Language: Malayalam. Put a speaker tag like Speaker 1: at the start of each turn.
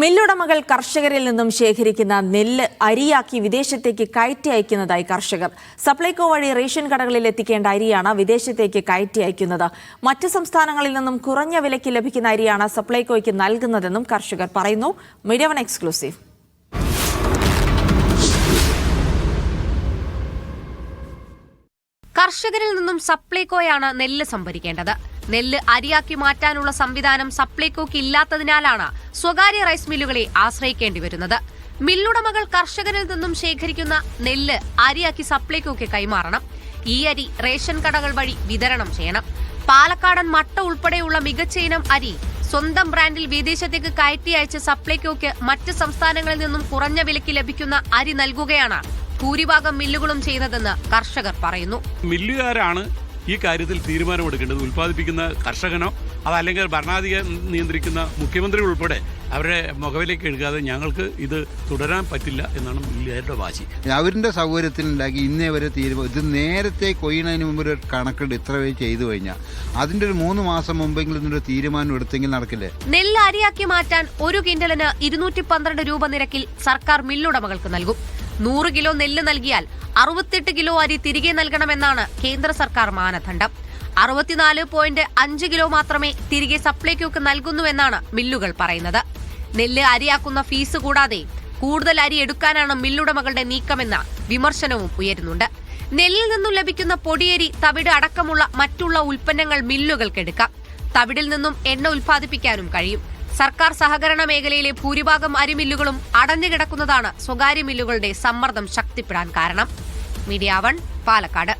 Speaker 1: മില്ലുടമകൾ കർഷകരിൽ നിന്നും ശേഖരിക്കുന്ന നെല്ല് അരിയാക്കി വിദേശത്തേക്ക് കയറ്റി അയക്കുന്നതായി കർഷകർ. സപ്ലൈകോ വഴി റേഷൻ കടകളിൽ എത്തിക്കേണ്ട അരിയാണ് വിദേശത്തേക്ക് കയറ്റി അയക്കുന്നത്. മറ്റ് സംസ്ഥാനങ്ങളിൽ നിന്നും കുറഞ്ഞ വിലയ്ക്ക് ലഭിക്കുന്ന അരിയാണ് സപ്ലൈകോയ്ക്ക് നൽകുന്നതെന്നും കർഷകർ പറയുന്നു. Media exclusive.
Speaker 2: കർഷകരിൽ നിന്നും സപ്ലൈകോയാണ് നെല്ല് സംഭരിക്കേണ്ടത്. നെല്ല് അരിയാക്കി മാറ്റാനുള്ള സംവിധാനം സപ്ലൈകോക്ക് ഇല്ലാത്തതിനാലാണ് സ്വകാര്യ റൈസ് മില്ലുകളെ ആശ്രയിക്കേണ്ടി വരുന്നത്. മില്ലുടമകൾ കർഷകരിൽ നിന്നും ശേഖരിക്കുന്ന നെല്ല് അരിയാക്കി സപ്ലൈകോക്ക് കൈമാറണം. ഈ അരി റേഷൻ കടകൾ വഴി വിതരണം ചെയ്യണം. പാലക്കാടൻ മട്ട ഉൾപ്പെടെയുള്ള മികച്ച ഇനം അരി സ്വന്തം ബ്രാൻഡിൽ വിദേശത്തേക്ക് കയറ്റി അയച്ച് സപ്ലൈകോക്ക് മറ്റ് സംസ്ഥാനങ്ങളിൽ നിന്നും കുറഞ്ഞ വിലയ്ക്ക് ലഭിക്കുന്ന അരി നൽകുകയാണ് ഭൂരിഭാഗം മില്ലുകളും ചെയ്യുന്നതെന്ന് കർഷകർ പറയുന്നു.
Speaker 3: മില്ലുകാരാണ് ഈ കാര്യത്തിൽ തീരുമാനമെടുക്കേണ്ടത് ഉൽപ്പാദിപ്പിക്കുന്ന കർഷകനോ അതല്ലെങ്കിൽ ഭരണാധികാരി നിയന്ത്രിക്കുന്ന മുഖ്യമന്ത്രി ഉൾപ്പെടെ അവരുടെ മുഖവിലേക്ക് എഴുകാതെ ഞങ്ങൾക്ക് ഇത് തുടരാൻ പറ്റില്ല എന്നാണ് മില്ലുകാരുടെ വാശി.
Speaker 4: അവരുടെ സൗകര്യത്തിനുണ്ടാക്കി ഇന്നേ വരെ തീരുമാനം ഇത് നേരത്തെ കൊയ്യുന്നതിന് മുമ്പ് ഒരു കണക്കെടുത്ത് ഇത്ര ചെയ്തു കഴിഞ്ഞാൽ അതിന്റെ ഒരു മൂന്ന് മാസം മുമ്പെങ്കിലും ഇതിന്റെ ഒരു തീരുമാനം എടുത്തെങ്കിൽ നടക്കില്ലേ?
Speaker 2: നെല്ല് അരിയാക്കി മാറ്റാൻ ഒരു കിൻഡലിന് ഇരുന്നൂറ്റി പന്ത്രണ്ട് രൂപ നിരക്കിൽ സർക്കാർ മില്ലുടമകൾക്ക് നൽകും. നൂറ് കിലോ നെല്ല് നൽകിയാൽ അറുപത്തെട്ട് കിലോ അരി തിരികെ നൽകണമെന്നാണ് കേന്ദ്ര സർക്കാർ മാനദണ്ഡം. അറുപത്തിനാല് പോയിന്റ് അഞ്ച് കിലോ മാത്രമേ തിരികെ സപ്ലൈകോക്ക് നൽകുന്നുവെന്നാണ് മില്ലുകൾ പറയുന്നത്. നെല്ല് അരിയാക്കുന്ന ഫീസ് കൂടാതെ കൂടുതൽ അരി എടുക്കാനാണ് മില്ലുടമകളുടെ നീക്കമെന്ന വിമർശനവും ഉയരുന്നുണ്ട്. നെല്ലിൽ നിന്നും ലഭിക്കുന്ന പൊടിയരി തവിട് അടക്കമുള്ള മറ്റുള്ള ഉൽപ്പന്നങ്ങൾ മില്ലുകൾക്കെടുക്കാം തവിടിൽ നിന്നും എണ്ണ ഉൽപ്പാദിപ്പിക്കാനും കഴിയും. സർക്കാർ സഹകരണ മേഖലയിലെ ഭൂരിഭാഗം അരിമില്ലുകളും അടഞ്ഞുകിടക്കുന്നതാണ് സ്വകാര്യ മില്ലുകളുടെ സമ്മർദ്ദം ശക്തിപ്പെടാൻ കാരണം. Media one Palakkad.